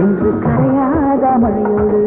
என்று கரையாத மழையோடு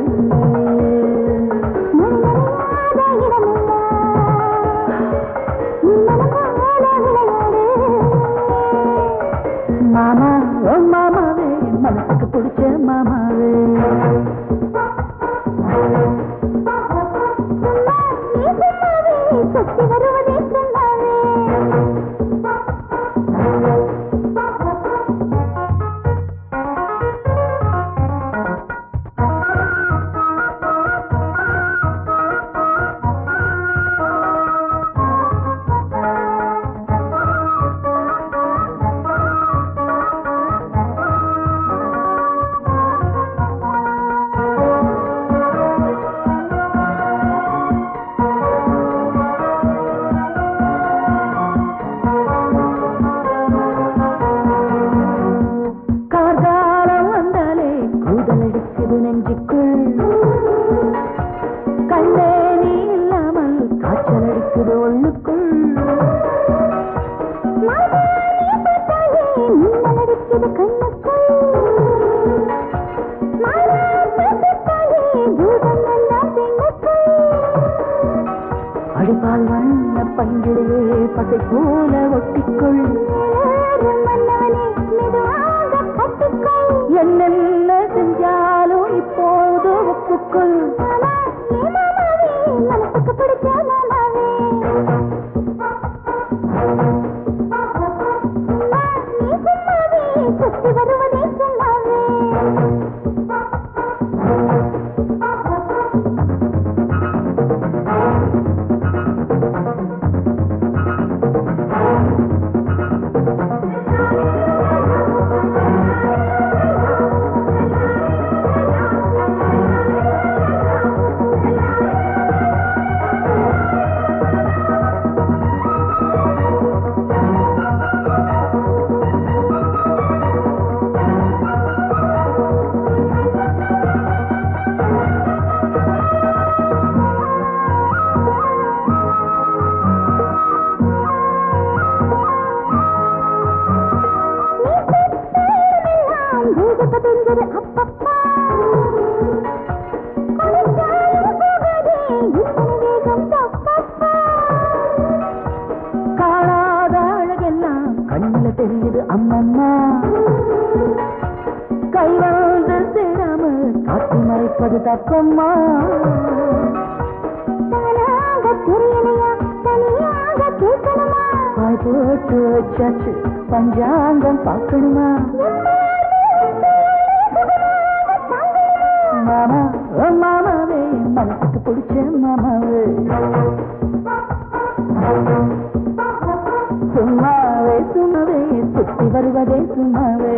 பூதம் வண்ண பஞ்சிலே பசை போல ஒட்டிக்கொள். என்னென்ன செஞ்சாலும் இப்போது ஒப்புக்கொள். கண்ணுல தெரியுது அம்மம்மா. கை வந்து சேராம காட்டி மறைப்பது தப்பம்மா. போட்டு வச்சாச்சு பஞ்சாங்கம் பார்க்கணுமா? மாமா மாமாவே மனசுக்கு பிடிச்ச மாமாவே. வருவதே சும்மாவே.